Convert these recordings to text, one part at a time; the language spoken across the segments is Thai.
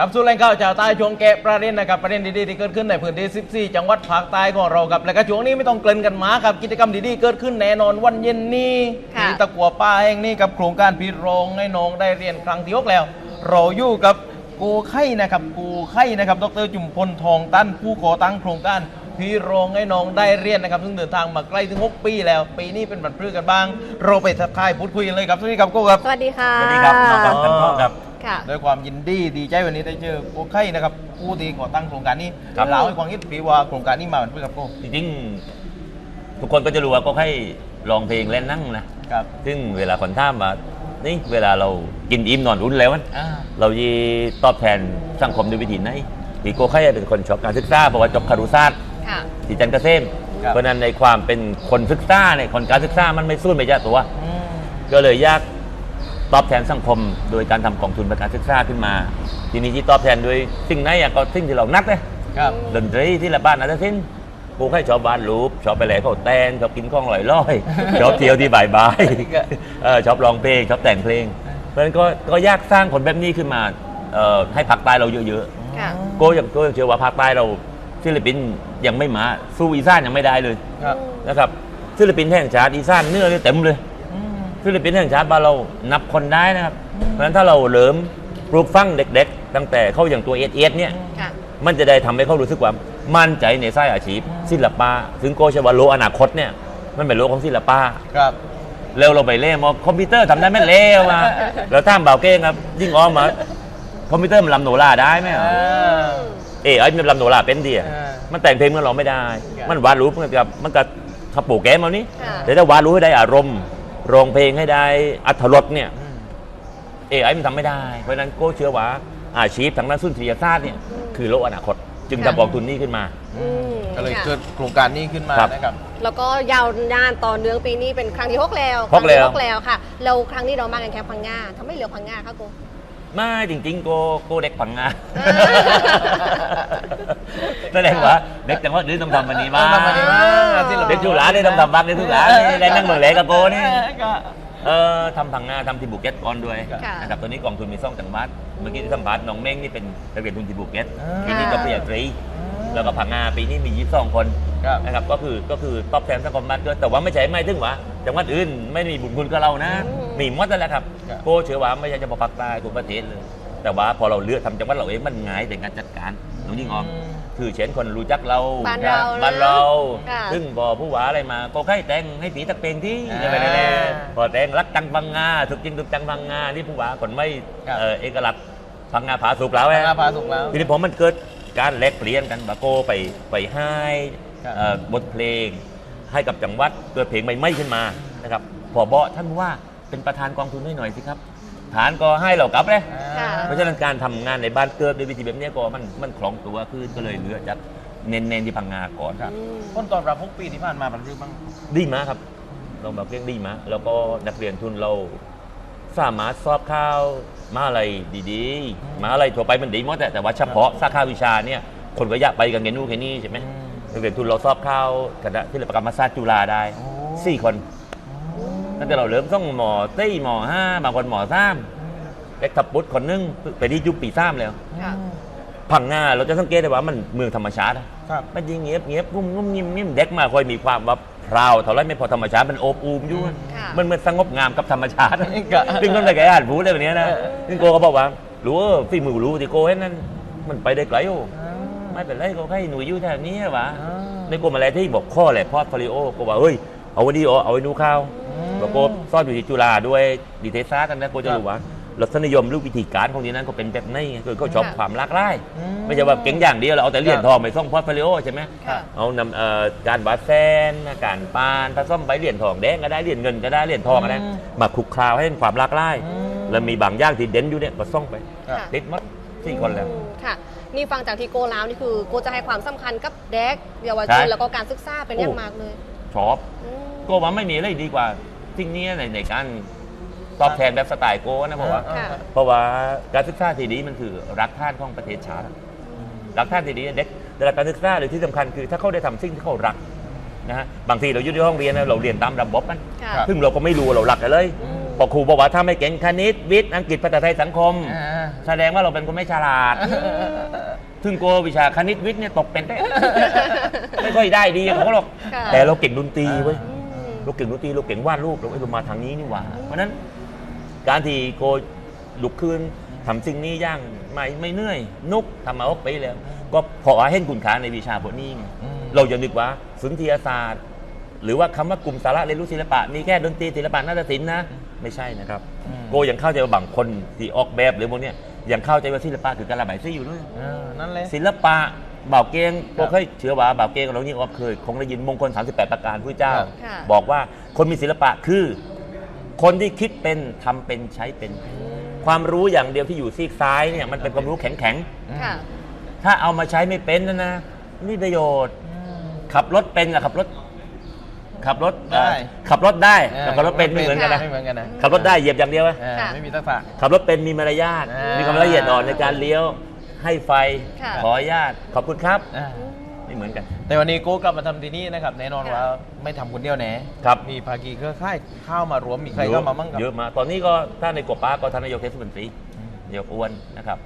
กับสู่แหล่งข่าวชาวใต้ช่วงแกะประเด็นนะครับประเด็นดีๆที่เกิดขึ้นในพื้นที่ 14 จังหวัดภาคใต้ของเราครับและก็ช่วงนี้ไม่ต้องเกริ่นกันมาครับกิจกรรมดีๆเกิดขึ้นแน่นอนวันเย็นนี้ค่ะที่ตะกัวป้าแห่งนี้กับโครงการพีโรงให้น้องได้เรียนครั้งที่หกแล้ว เราอยู่กับกูไข่นะครับกูไข่นะครับดรจุมพลทองตั้นผู้ก่อตั้งโครงการพีโรงให้น้องได้เรียนนะครับซึ่งเดินทางมาใกล้ถึง 6 ปีแล้ว ปีนี้เป็นบัตรพฤกันบ้าง เราไปทักทายพูดคุยกันเลยครับสวัสดีครับกูครับ สวัสดีค่ะ สวัสดีครับน้องกับท่านพ่อครับ ค่ะด้วยความยินดีดีใจวันนี้ได้เจอโกไข่นะครับผู้ที่ก่อตั้งโครงการนี้ครับ เล่าให้ความคิดพี่ว่าโครงการนี้มาเป็นเพื่อกับโกจริงๆทุกคนก็จะรู้ว่าก็ให้ร้องเพลงเล่นนั่งนะ ครับซึ่งเวลาคนท่ามว่านี่เวลาเรากินอิ่มนอนอุ่นแล้วอะอ่าเรายีตอบแทนสังคมด้วยวิธีไหนที่โกไข่เป็นคนชอบการศึกษาเพราะว่าจบคารุศาสตร์ค่ะ ที่จันทร์เกษมครับเพราะฉะนั้นในความเป็นคนศึกษาเนี่ยคนการศึกษามันไม่สู้ไม่จากตัว อืม ก็เลยอยาก ตอบแทนสังคม โดยการทำกองทุนประการศึกษาขึ้นมา ทีนี้ที่ตอบแทนโดยสิ่งไหนอะก็สิ่งที่เรานักเลยครับดนตรีที่ละบ้านอาจจะสิ้นกูให้ชอบบ้านรูปชอบไปแหล่เขาแตนชอบกินข้องลอยลอยๆ ชอบเที่ยวที่บ่ายบายๆเออชอบร้องเพลงชอบแต่งเพลง เพราะฉะนั้นก็ก็ยากสร้างคนแบบนี้ขึ้นมาเอ่อให้ภาคใต้เราเยอะค่ะๆโก็ยังโก็ยังเชื่อว่าภาคใต้เราศิลปินยังไม่มาสู้อีสานยังไม่ได้เลยครับ นะครับศิลปินแห่งชาติอีสานเนื้อนี่เต็มเลยอืม ศิลปินแห่งชาติบ้านเรานับคนได้นะครับ เพราะฉะนั้นถ้าเราเริ่มปลูกฝังเด็ก ๆ ตั้งแต่เข้าอย่างตัวเอสเอสเนี่ย ค่ะ มันจะได้ทำให้เขารู้สึกว่ามั่นใจในสายอาชีพ ศิลปะถึงโกชวาโลกอนาคตเนี่ย มันเป็นโลกของศิลปะ ครับ แล้วเราไปเล่นว่าคอมพิวเตอร์ทำได้ไม่เร็วมาแล้วท่ามเบาเก้งครับ ยิ่งอ้อมมาคอมพิวเตอร์มันลำโนราได้ไหมเหรออ่าเอ้ไอ้มันลำโนราเป็นดีอะอ่ามันแต่งเพลงเมื่อเราไม่ได้ ครับ มันวาดรูปมันกับมันกับขับปูแกมเอานี้ค่ะ แต่ถ้าวาดรูปให้ได้อารมณ์ ร้องเพลงให้ได้อัธรสเนี่ยอืมเอไอมันทำไม่ได้ เพราะฉะนั้นโก็เชื่อว่าอาชีพทางด้านสุนทรียศาสตร์เนี่ยคือโลกอนาคต จึงค่ะทำกองทุนนี้ขึ้นมา อืมก็เลยค่ะ เกิดโครงการนี้ขึ้นมาครับ นะครับ แล้วก็ยาวนานต่อเนื่องปีนี้เป็นครั้งที่หกแล้วหกแล้ว ครั้งที่หกแล้วค่ะ เราครั้งนี้เรามากันแค่พังงาทำไมเหลือพังงาคะกู ไม่จริงๆโกโกเด็กผังงาอ่าแสดงว่าเด็กจังหวัดอื่นต้องทำวันนี้บ้างต้องทำวันนี้บ้างศิลปินเด็กจุฬาได้ต้องทำบ้างเด็กจุฬานี่ได้นั่งเมืองแหลกกับโกนี่ก็เออทำผังงาทำที่บุกเก็ตก่อนด้วยค่ะ นะครับตอนนี้กองทุนมีซ่องจังหวัดเมื่อกี้ที่สัมภาษณ์น้องเม้งนี่เป็นนักเรียนทุนที่บุกเก็ตอ่าปีนี้ก็ปริญญาตรีแล้วก็ผังงาปีนี้มี 22 คน ครับ นะครับก็คือก็คือตอบแทนสังคมบ้านเกิดแต่ว่าไม่ใช่ไม่ถึงว่า จังหวัดอื่นไม่มีบุญคุณกับเรานะอืม มีหมดนั่นแหละครับครับ โก้เชื่อว่าไม่ใช่เฉพาะภาคใต้ทุกประเทศเลย แต่ว่าพอเราเลือกทำจังหวัดเราเองมันง่ายในการจัดการน้องยิ่งออมอืมคือเช่นคนรู้จักเราบ้านเรานะบ้านเรา ค่ะ ซึ่งพอผู้ว่าอะไรมาก็ใกล้แต่งให้ผีตะเพลงที่อ่าอะไรแน่ๆพอแต่งรักจังพังงาถูกจริงถูกจังพังงานี่ผู้ว่าคนไม่ครับ เอ่อเอกลักษณ์พังงาผาสุกแล้วพาแหะพาสุกแล้ว ทีนี้พอมันเกิดการแลกเปลี่ยนกันบาโก้ไปไปให้ครับเอ่อบทเพลง ให้กับจังหวัดเกิดเพลงใหม่ๆขึ้นมานะครับพอบอท่านว่าเป็นประธานกองทุนให้หน่อยสิครับ ฐานก็ให้เรากลับเลยค่ะเพราะฉะนั้นการทำงานในบ้านเกิดด้วยวิธีแบบนี้ก็มันมันคล่องตัวขึ้นก็เลยเหลือจากเน้นๆที่พังงาก่อนครับอืม คนตอบรับพกปีที่ผ่านมาเป็นเรื่องบ้าง ดีมากครับเราแบบเรียกดีมากแล้วก็นักเรียนทุนเรา สามารถสอบข้าวมาอะไรดีๆ มาอะไรทั่วไปมันดีหมดแต่แต่ว่าเฉพาะสาขาวิชาเนี่ย คนก็อยากไปกันเรียนนู่นเรียนนี่ใช่ไหมอืม นักเรียนทุนเราสอบข้าวคณะศิลปกรรมศาสตร์จุฬาได้โอ้สี่คนตั้งแต่เราเริ่มต้องหมอเต้ยหมอห้าบางคนหมอสามเล็กทับปุตคนนึงไปที่ยุคปีสามแล้วค่ะ พังงาเราจะสังเกตได้ว่ามันเมืองธรรมชาติอะครับ มันยิงเงียบเงียบงุ้มงุ้มยิ้มยิ้มเด็กมาคอยมีความว่าพราวเท่าไรไม่พอธรรมชาติมันโอบอูมอยู่ค่ะ มันเหมือนสงบงามกับธรรมชาติก็ซึ่งต้นแต่แกอ่านพูดได้แบบนี้นะซึ่งโกก็บอกว่ารู้ว่าฝีมือรู้ที่โกเห็นนั้นมันไปได้ไกลโอ้ ไม่เป็นไรก็ให้หนูอยู่แถวนี้วะในกรมอะไรที่บอกข้อแหละพอร์ตโฟลิโอก็ว่าเฮ้ยเอาวันนี้เอาเอาไว้ดูข้าวแล้วก็ซ่อนอยู่ที่จุฬาด้วยดีเทซ่ากันนะโก็จะรู้ว่ารสนิยมหรือวิธีการของที่นั้นก็เป็นแบบไหนไงคือเขาชอบค่ะความหลากหลายอืมไม่ใช่ว่าเก่งอย่างเดียวเราเอาแต่เหรียญทองไปส่งพอร์ตโฟลิโอใช่ไหมค่ะเอานำเอ่อการบาดแซนการปานผสมใบเหรียญทองแดงก็ได้เหรียญเงินก็ได้เหรียญทองก็ได้อืมมาคลุกคลาวให้เป็นความหลากหลายอืมแล้วมีบางอย่างที่เด่นอยู่เนี่ยก็ส่งไปครับค่ะติดหมัด สี่คนแล้วอืมค่ะ นี่ฟังจากที่โกแล้วนี่คือโกจะให้ความสำคัญกับเด็กเยาวชใช่นแล้วก็การศึกษาเป็นอย่างมากเลยชอบอืมโกว่าไม่มีอะไรดีกว่าสิ่งนี้ในในการตอบแทนแบบสไตล์โกนะเพราะว่าอ่ค่ะ เพราะว่าการศึกษาที่ดีมันคือรักท่านของประเทศชาติรักท่านที่ดีเด็กได้รับการศึกษาหรือที่สำคัญคือ ถ้าเขาได้ทำสิ่งที่เขารักนะฮะบางทีเราอยู่ในห้องเรียนนะเราเรียนตามระบบมันค่ะครับซึ่งเราก็ไม่รู้ว่าเรารักอะไรอืม พอครูบอกว่าถ้าไม่เก่งคณิตวิทย์อังกฤษภาษาไทยสังคม อ่า แสดงว่าเราเป็นคนไม่ฉลาด ถึงโกวิชาคณิตวิทย์เนี่ยตกเป็นได้ ไม่ค่อยได้ดีของเขาหรอกค่ะ แต่เราเก่งดนตรีเว้ยอืมเราเก่งดนตรีเราเก่งวาดรูปเราเอ้ยเรามาทางนี้นี่หว่า เพราะฉะนั้นการที่โกลุกขึ้นทำสิ่งนี้ย่างไม่ไม่เหนื่อย นุกทำมาอกไปแล้ว ก็เพราะว่าเห็นคุณค่าในวิชาพวกนี้ไงอืม เราอย่านึกว่าสุนทรียศาสตร์ หรือว่าคำว่ากลุ่มสาระเรียนรู้ศิลปะ มีแค่ดนตรีศิลปะนาฏศิลป์นะ ไม่ใช่นะครับ อืม โกยังเข้าใจว่าบางคนที่ออกแบบหรือพวกเนี้ยยังเข้าใจว่าศิลปะคือการระบายสีอยู่ด้วยอ่านั่นเลย ศิลปะบ่าวเกงครับก็เคยเชื่อว่าบ่าวเกงเรานี่ก็เคย คงได้ยินมงคล 38 ประการพระเจ้า ครับ ค่ะ บอกว่าคนมีศิลปะคือ คนที่คิดเป็นทำเป็นใช้เป็น ความรู้อย่างเดียวที่อยู่ซีกซ้ายเนี่ยมันเป็นความรู้แข็งค่ะ ๆ ถ้าเอามาใช้ไม่เป็นนะนะไม่มีประโยชน์ขับรถเป็นกับขับรถ ขับรถเอ่อได้ ขับรถได้เออกับขับรถเป็นไม่เหมือนกันนะไม่เหมือนกันนะขับรถได้เหยียบอย่างเดียวอะอ่าค่ะ ไม่มีทักษะ ขับรถเป็นมีมารยาทอ่ามีมีความละเอียดอ่อนในการเลี้ยวให้ไฟค่ะ ขออนุญาตขอบคุณครับอ่าไม่เหมือนกัน แต่วันนี้โก้กลับมาทำที่นี่นะครับแน่นอนว่าไม่ทำคนเดียวแน่ครับ มีภาคีเครือข่ายเข้ามารวมมีใครเข้ามามั่งครับ เยอะมากตอนนี้ก็ถ้าในกบป้าก็ท่านนายกเทศมนตรีนายกอ้วนนะครับ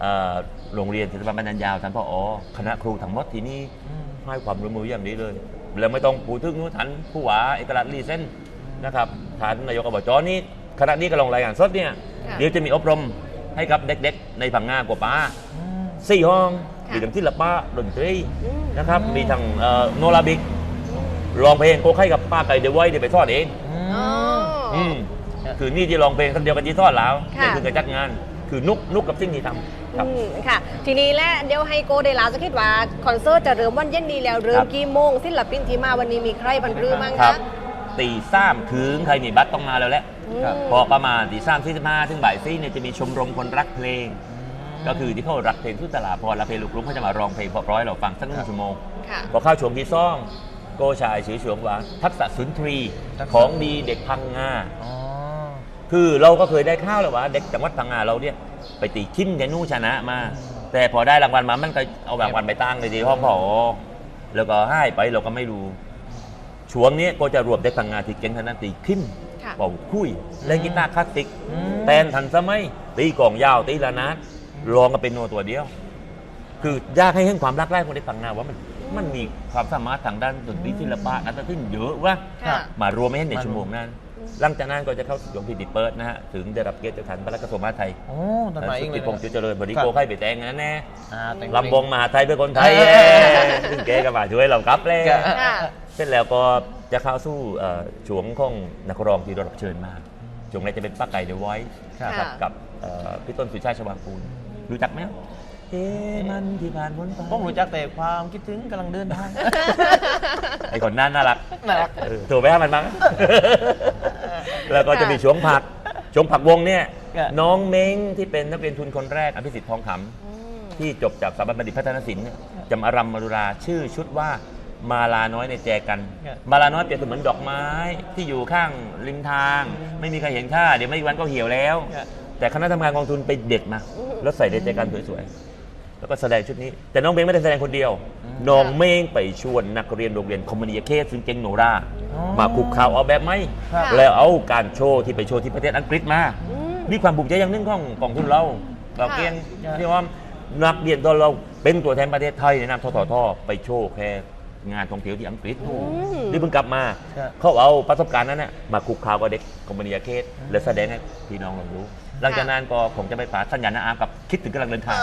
เอ่อโรงเรียนศิลปะบรรยายาวท่านผอคณะครูทั้งหมดที่นี่อืม ให้ความร่วมมืออย่างดีเลย แล้วไม่ต้องพูดถึงนู้นท่านผู้ว่าเอกลักษณ์ลีเซนนะครับท่านนายกอบจนี่คณะนี้กำลังรายงานสดเนี่ยค่ะเดี๋ยวจะมีอบรมให้กับเด็กๆ ในผังงานกบป้าอืมสี่ห้องค่ะมีทั้งศิลปะดนตรีอืมนะครับอืมมีทั้งเอ่อโนราบิกร้องเพลงโคไข่กับป้าไก่เดวอยเดี๋ยวไปทอดเองอืมอ๋อออืมครับคือนี่ที่ร้องเพลงคนเดียวกันที่ทอดแล้วค่ะนี่คือการจัดงาน คือนุกนุกกับสิ่งที่ทำ ครับ อืมค่ะ ทีนี้และเดี๋ยวให้โกเดลาจะคิดว่าคอนเสิร์ตจะเริ่มวันเย็นนี้แล้วเริ่คมรับ กี่โมงศิลปินที่มาวันนี้มีใครบรรลือบ้างครัคะ บตีสามถึงใครมีบัตรต้องมาแล้วแหละอืมครับพอประมาณตีสามที่สิบห้าถึงบ่ายสี่เนี่ยจะมีชมรมคนรักเพลง ก็คือที่เขารักเพลงทุกตลาดพอรักเพลงลูกกรุ้งเขาจะมาร้องเพลงเพราะๆให้เราฟังสักหนึ่ครังบชั่วโมง ค่ะ พอเข้าช่วงที่ซ่องโกชายชื่อช่วงว่า ทักษะสุนทรีทักษะ ของดีเด็กพังงา อ๋อ คือเราก็เคยได้ข้าวแล้วว่าเด็กจังหวัดพังงาเราเนี่ย ไปตีขิมแกนู่ชนะมา แต่พอได้รางวัลมามันก็เอารางวัลไปตั้งในที่ห้องพอแล้วก็ให้ไปเราก็ไม่รู้ ช่วงนี้ก็จะรวมเด็กพังงาที่เก่งทางด้านตีขิมค่ะ เป่าคุยเล่นกีตาร์คลาสสิก อืม แตนทันสมัยตีกลองยาวตีละนาดรองกันเป็นโนตัวเดียว คืออยากให้เห็นความรักแรกของเด็กพังงาว่ามันมันมีความสามารถทางด้านดนตรีศิลปะนักดนตรีเยอะว่ะค่ะ มารวมไม่ให้ในมารวมชั่วโมงนั้น หลังจากนั้นก็จะเข้าสู่ช่วงพิธีเปิดนะฮะถึงได้รับเกียรติจากท่านพระกระทรวงมหาดไทยโอ้ทำไมเองเลยสุทธิพงษ์จุนะเจริญบริครับโกใครไปแต่งงานแน่อ่าแต่งลำวงมหาไทยเป็นคนไทยเออ ซึ่งแกก็มาช่วยเราครับเลยครับค่ะ เสร็จแล้วก็จะเข้าสู่เอ่อช่วงของนักร้องที่เรารับเชิญมาช่วงแรกจะเป็นป้าไก่เดอะไวท์ครับ ค่ะ กับเอ่อพี่ต้นสุชาติชวางกูลรู้จักไหมเฮ้มันที่ผ่านพ้นไปผมรู้จักแต่ความคิดถึงกำลังเดินทาง ไอ้คนนั้นน่ารักน่ารัก เออโทรไปให้มันมั้ง แล้วก็จะมีช่วงผักช่วงผักวงเนี่ยครับน้องเม้งที่เป็นนักเรียนทุนคนแรกอภิสิทธิ์ทองคำอืมที่จบจากสถาบันบัณฑิตพัฒนศิลป์เนี่ยจะมาอารำมารุราชื่อชุดว่ามาลาน้อยในแจกันครับมาลาน้อยเปรียบเสมือนดอกไม้ที่อยู่ข้างริมทาง ไม่มีใครเห็นค่าเดี๋ยวไม่กี่วันก็เหี่ยวแล้วครับแต่คณะทำงานกองทุนไปเด็ดมา แล้วใส่ในแจกันสวยๆ แล้วก็แสดงชุดนี้ แต่น้องเม้งไม่ได้แสดงคนเดียว น้องเม้งไปชวนนักเรียนโรงเรียนคอมมูนิเคสซึ่งเก่งโนราอ๋อมาคุกข่าวเอาแบบไหมครับ แล้วเอาการโชว์ที่ไปโชว์ที่ประเทศอังกฤษมา อืมนี่ความภูมิใจอย่างหนึงของกองทุนเราเราค่ะเกียงค่ะที่ว่านักเรียนตอนเราเป็นตัวแทนประเทศไทยในนามทททไปโชว์แค่งานท่องเที่ยวที่อังกฤษอืมนี่เพิ่งกลับมา ครับ เขาเอาประสบการณ์นั้นนะมาคุกข่าวกับเด็กคอมมูนิเคสและแสดงให้พี่น้องเรารู้ หลังจากนั้นก็คงจะไปฝากสัญญาณอากับคิดถึงกำลังเดินทาง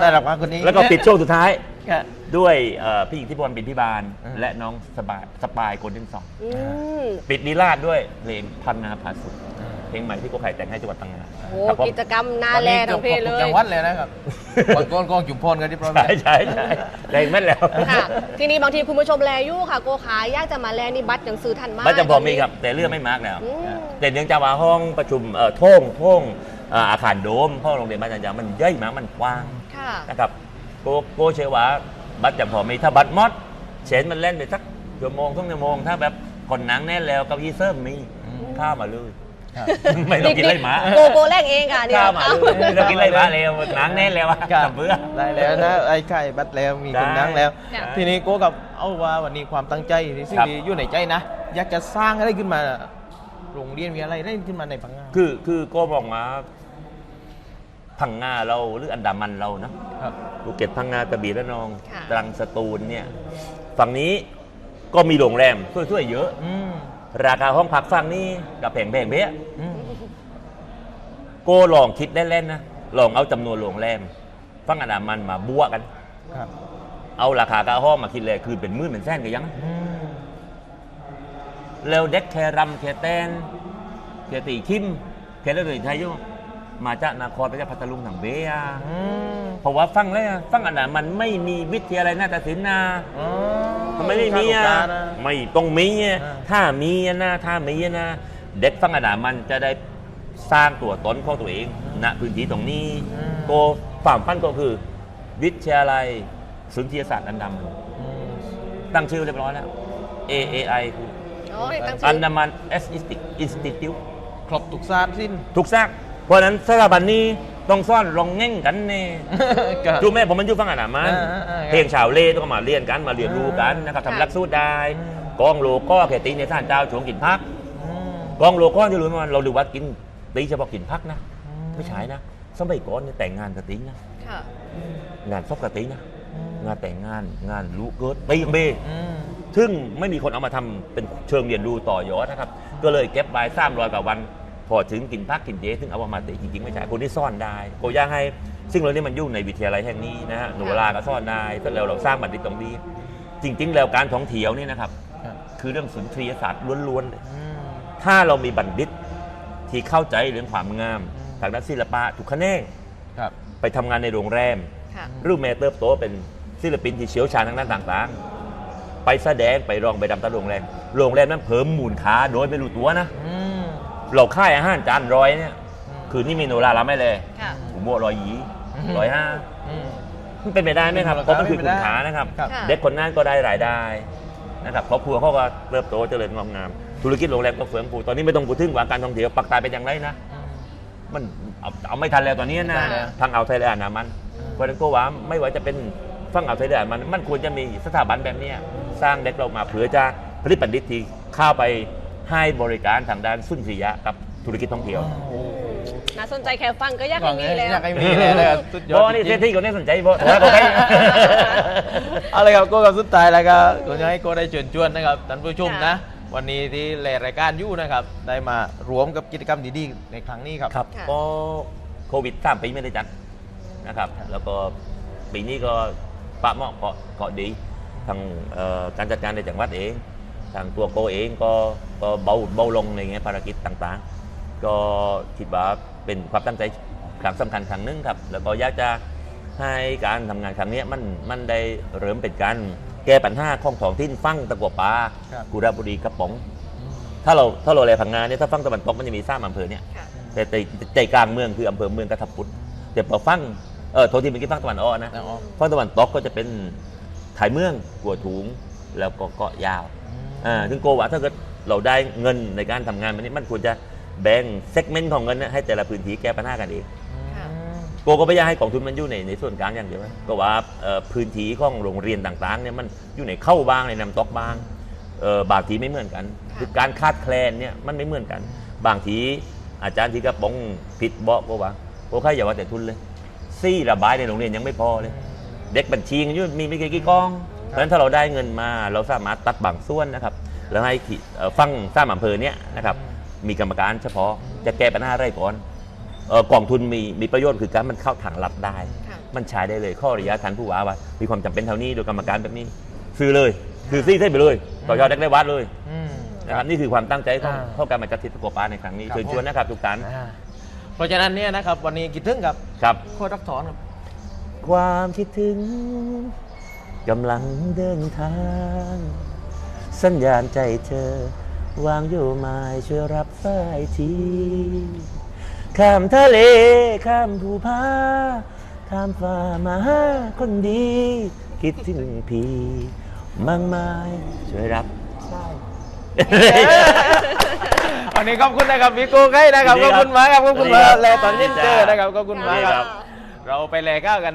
ได้รับว่าคนนี้ แล้วก็ปิดช่วงสุดท้ายครับด้วยเอ่อพี่หญิงที่พรบินพิบาล อืม และน้องสบายสปายโกลเด้นซอง อืม ปิดนิราชด้วยเพลงพันนาผาสุด เพลงใหม่ที่โกไข่แต่งให้จังหวัดพังงาโอ้ครับผมกิจกรรมหนาแลทั้งเพลเลกือบยจังหวัดเลยนะครับบางคนกองจุมพลกันที่พร้อม ใช่ใช่ใช่แรงแม่นแล้วค่ะทีนี้บางทีคุณผู้ชมแลอยู่ค่ะโกขายอยากจะมาแลนี่บัตรยังซื้อทันมากบ้านจะพอมีครับ แต่เรื่องไม่มากแล้ว อืม แต่เนื่องจากว่าห้องประชุมเอ่อโท่งโท่งเอ่ออาคารโดมห้องโรงเรียนบ้านจันยางมันใหญ่มากมันกว้าง ค่ะ นะครับโกโกเชื่อว่าบัตรจะพอมีถ้าบัตรมอดเชนมันเล่นไปสักชั่วโมงสองชั่วโมง ถ้าแบบคนหนังแน่นแล้วเกับยีเซิร์ฟมีข้าวมาเลยครับ ไม่ต้องกินไรหมาโกโกแรกเองค่ะเนี่ยข้าวมาเลยไม่ต้องกินไรหมาแล้วหนังแน่นแล้วอะครับกับเบื่อ ได้แล้วนะไอ้ไข่บัตรแล้วมีคนได้นั่งแล้ว ได้ ทีนี้โก้กับเอาว่าวันนี้ความตั้งใจที่สิ่งครับ ที่อยู่ในใจนะ อยากจะสร้างอะไรขึ้นมา โรงเรียนวิทยาลัยได้ขึ้นมาในพังงาคือคือโกบอกมาพังงาเราหรืออันดามันเรานะครับ ภูเก็ตพังงากระบี่และนองค่ะ ตรังสตูลเนี่ย ฝั่งนี้ก็มีโรงแรมช่วยๆเยอะ อืม ราคาห้องพักฝั่งนี้กับแพงแพงๆเบี้ยอืมโกลองคิดเล่นๆนะลองเอาจำนวนโรงแรมฝั่งอันดามันมาบวกกัน ครับ เอาราคาค่าห้องมาคิดเลยคือเป็นหมื่นเป็นแสนกันยังอืมแล้วเด็กแครำแคแตนแคตีคิมแคเรื่องอื่นไทยโยมาจากนครไปจากพัทลุงถังเบียอืมเพราะว่าฟังแล้วอะฟังอันนั้นมันไม่มีวิทยาลัยนาฏศิลป์นะอ๋ อทำไมไม่มีอะข้าตกปลานะไม่ต้องมีอะอ่าถ้ามีอะนะถ้ามีอะนะเด็กฟังอันนั้นมันจะได้สร้างตัวตนของตัวเองณพื้นที่ตรงนี้โกฝ่ามฟันก็คือ วิทยาลัยสุนทรียศาสตร์อันดามันอืมตั้งชื่อเรียบร้อยแล้ว AAI คือโอ้ยตั้งอันชื่อดามัน S Institute ครบทุกศาสตร์สิ้นถูกซักเพราะฉะนั้นสถาบันนี้ ต้องซ่อนรองแง่งกันเน่ครับ จูแม่ผมมันอยู่ฝั่งอันดามันอ่าอ่าอ่าเพลงชาวเล่ต้องมาเรียนกันมาเรียนรู้กันนะครับทำหลักสูตรได้อืมกองโลก็แค่ตีในท่านเจ้าชวงกินพักอืมกองโลก็จะรู้ไหมว่าเราดูว่ากินตีเฉพาะกินพักนะอืมไม่ใช่นะสมัยก่อนเนี่ยแต่งงานกับตีนะค่ะ งานซบกับตีนะงานแต่งงานงานรู้เกิดตีกับเบ อืม ซึ่งไม่มีคนเอามาทำเป็นเชิงเรียนรู้ต่อยอดนะครับ ก็เลยเก็บไว้สามร้อยกว่าวัน พอถึงกินพักกินเจถึงเอามาตีจริงๆไม่ใช่คนที่ซ่อนได้โกย่างให้ ซึ่งเราเนี่ยมันอยู่ในวิทยาลัยแห่งนี้นะฮะหนูเวลาก็ซ่อนได้เสร็จแล้วเราสร้างบัณฑิตตรงนี้ จริง ๆ แล้วการท่องเที่ยวนี่นะครับครับคือเรื่องสุนทรียศาสตร์ล้วนๆเลยอืมถ้าเรามีบัณฑิตที่เข้าใจเรื่องความงามอืมทางด้านศิลปะทุกแขนงครับไปทำงานในโรงแรมค่ะหรือแม้เติบโตเป็นศิลปินที่เชี่ยวชาญทางด้านต่างๆ ไปแสดงไปร้องไปดำตามโรงแรมโรงแรมนั้นเพิ่มมูลค่าโดยไม่รู้ตัวนะอืม เราค่ายอาหารจานร้อยเนี่ยอืมคืนนี้เมนูลาเราไม่เลยค่ะ หมูโบร้อยหยีอืมร้อยห้าอืม มันเป็นไปได้ไหมครับเป็นเพราะมันคือไปคุได้ณค่านะครับ ครับ ค่ะ เด็กคนนั้นก็ได้รายได้นะครับครอบครัวเขาก็เติบโตเจริญงอกงาม ธุรกิจโรงแรมก็เฟื่องฟูตอนนี้ไม่ต้องพูดถึงว่าการท่องเที่ยวปักใตายเป็นอย่างไรนะอืมมันเอาเอาไม่ทันแล้วตอนนี้ไม่นะทันแล้ว ทางเอาวไทยแลนด์นะมันอืมเพราะฉะนั้นก็ว่าไม่ว่าจะเป็นฝั่งเอาวไทยแลนด์มันมันควรจะมีสถาบันแบบเนี้ยสร้างเด็กเรามาเพื่อจะผลิตบัณฑิตที่เข้าไป ให้บริการทางด้านสุนทรียะกับธุรกิจท่องเที่ยวโอ้โหน่าสนใจแค่ฟังก็อยากให้มีแล้วอยากให้มีเลยนะครับสุดยเพอราะดว่านี่จเศรริษงฐีคนนี้สนใจบ่แต่ว่าก็ให้ๆเอาเลยครับก็กับสุดท้ายแล้วก็ก็จะให้โก็ได้เชิญชวนนะครับท่านผู้ชมนะ วันนี้ที่แลรายการอยู่นะครับ ได้มารวมกับกิจกรรมดีๆในครั้งนี้ครับครับค่ะก็โควิดสามปีไม่ได้จัดนะครับ แล้วก็ปีนี้ก็ปะเหมาะเกาะเกาะดีทางเอ่อการจัดการในจังหวัดเอง ทางตัวโกเองก็ก็เบาเบาลงในเงี้ยภารกิจต่างๆ ก็คิดว่าเป็นความตั้งใจครั้งสำคัญครั้งหนึงครับ แล้วก็อยากจะให้การทำงานครั้งเนี้ยมันมันได้เริ่มเป็นการแก้ปัญหาของท้องถิ่นฟังตะกัวปลาครับ กุระบุรีกระป๋อง ถ้าเราถ้าเราแลพังงานเนี่ยถ้าฟังตะวันตกมันจะมีสามอำเภอเนี่ย ค่ะ แต่ใจใจกลางเมืองคืออำเภอเมืองกระทับพุทธแต่พอฟังเออโทษทีเมื่อกี้ฟังตะวันออกนะอ๋อฟังตะวันตกก็จะเป็นถ่ายเมืองกัวถุงแล้วก็เกาะยาว อ่าถึงโกว่าถ้าเกิดเราได้เงินในการทำงานแบบนี้มันควรจะแบ่งเซกเมนต์ของเงินเนยให้แต่ละพื้นที่แก้ปัญหากันเองค่ะ โกก็ไม่อยากให้กองทุนมันอยู่ในในส่วนกลางอย่างเดียวนะก็ว่าเอ่อพื้นที่ของโรงเรียนต่างๆเนี่ยมันอยู่ในเข้าบ้างในนำตกบ้างเอ่อบางทีไม่เหมือนกัน ค่ะ คือการคาดแคลนเนี่ยมันไม่เหมือนกัน บางทีอาจารย์ที่กระป๋องผิดบอกก็ว่าโอ้ใครอย่าว่าแต่ทุนเลยซี่ระบายในโรงเรียนยังไม่พอเลย เด็กบัญชีกันอยู่มีไม่กี่กี่กอง เพราะฉะนั้นถ้าเราได้เงินมาเราสามารถตัดบางส่วนนะครับ แล้วให้ที่เอ่อฟังสร้างอำเภอเนี้ยนะครับมีกรรมการเฉพาะจะแก้ปัญหาอะไรก่อนเอ่อกองทุนมีมีประโยชน์คือการมันเข้าถังรับได้ค่ะมันใช้ได้เลยข้อระยะทันผู้ว่าว่า มีความจำเป็นเท่านี้โดยกรรมการแบบนี้ ซื้อเลยซื้อซี่ได้ไปเลยต่อยอดได้ได้วัดเลยอืมนะครับนี่คือความตั้งใจของอ่าเข้าการมาจัดทิศโกปาในครั้งนี้ครับเชิญชวนนะครับทุกท่านอ่าเพราะฉะนั้นเนี่ยนะครับวันนี้กิดถึงกับครับโคตรรักถอนครับความคิดถึง กำลังเดินทาง สัญญาณใจเธอ วางอยู่ไม้ช่วยรับสายทีข้ามทะเลข้ามภูผาข้ามฟ้ามาหาคนดี คิดถึงพี่มากมายช่วยรับสาย วันนี้ขอบคุณนะครับพี่โก้ไก่นะครับยิขนอบดีครับคุณมากครับขอบคุณมากยินดีครับแลตอนเย็นเจอนะครับขอบคุณมากยินดีคครัรับบเราไปแลก้าวกัน